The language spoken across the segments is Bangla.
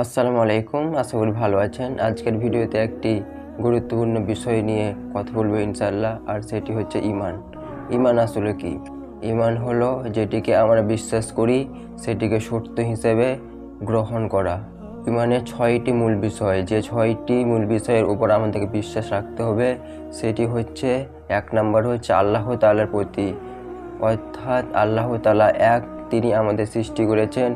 আসসালামু আলাইকুম, আশা করি ভালো আছেন। আজকের ভিডিওতে একটি গুরুত্বপূর্ণ বিষয় নিয়ে কথা বলব ইনশাল্লাহ আর সেটি হচ্ছে ইমান ইমান আসলে কি? ইমান হলো যেটিকে আমরা বিশ্বাস করি, সেটিকে সত্য হিসেবে গ্রহণ করা। ইমানের ছয়টি মূল বিষয়, যে ছয়টি মূল বিষয়ের উপর আমাদেরকে বিশ্বাস রাখতে হবে, সেটি হচ্ছে, এক নম্বর হচ্ছে আল্লাহ তালার প্রতি। অর্থাৎ আল্লাহ তালা এক, তিনি আমাদের সৃষ্টি করেছেন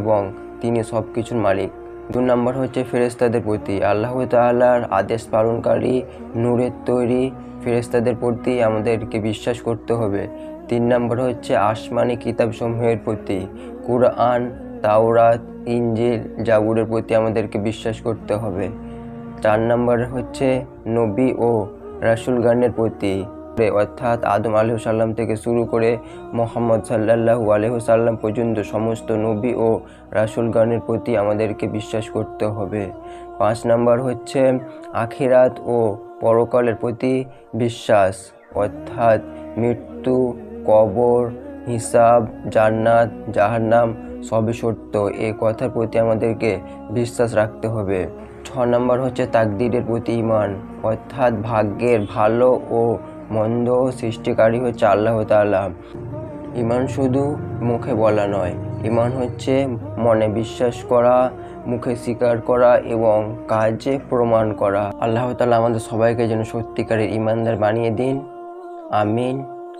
এবং তিনি সব কিছুর মালিক। দু নম্বর হচ্ছে ফেরেস্তাদের প্রতি। আল্লাহ তাআলার আদেশ পালনকারী, নূরের তৈরি ফেরেস্তাদের প্রতি আমাদেরকে বিশ্বাস করতে হবে। তিন নম্বর হচ্ছে আসমানি কিতাবসমূহের প্রতি। কুরআন, তাওরাত ইঞ্জিল জাবুরের প্রতি আমাদেরকে বিশ্বাস করতে হবে। চার নম্বর হচ্ছে নবী ও রাসুলগানের প্রতি। অর্থাৎ আদম আলহ সাল্লাম থেকে শুরু করে মোহাম্মদ সাল্লাহু আলহ সাল্লাম পর্যন্ত সমস্ত নবী ও রাসুলগানের প্রতি আমাদেরকে বিশ্বাস করতে হবে। পাঁচ নম্বর হচ্ছে আখিরাত ও পরকালের প্রতি বিশ্বাস, অর্থাৎ মৃত্যু, কবর, হিসাব, জান্নাত, জাহান্নাম সবই সত্য এই কথার প্রতি আমাদেরকে বিশ্বাস রাখতে হবে। ছ নম্বর হচ্ছে তাকদিরের প্রতি ইমান অর্থাৎ ভাগ্যের ভালো ও মন্দ সৃষ্টিকারী হচ্ছে আল্লাহ তাআলা ইমান শুধু মুখে বলা নয়, ইমান হচ্ছে মনে বিশ্বাস করা, মুখে স্বীকার করা এবং কাজে প্রমাণ করা। আল্লাহ তাআলা আমাদের সবাইকে যেন সত্যিকারের ইমানদার বানিয়ে দিন। আমিন।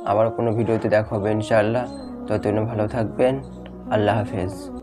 আবার কোনো ভিডিওতে দেখা হবে ইনশাআল্লাহ। ততদিন ভালো থাকবেন। আল্লাহ হাফেজ।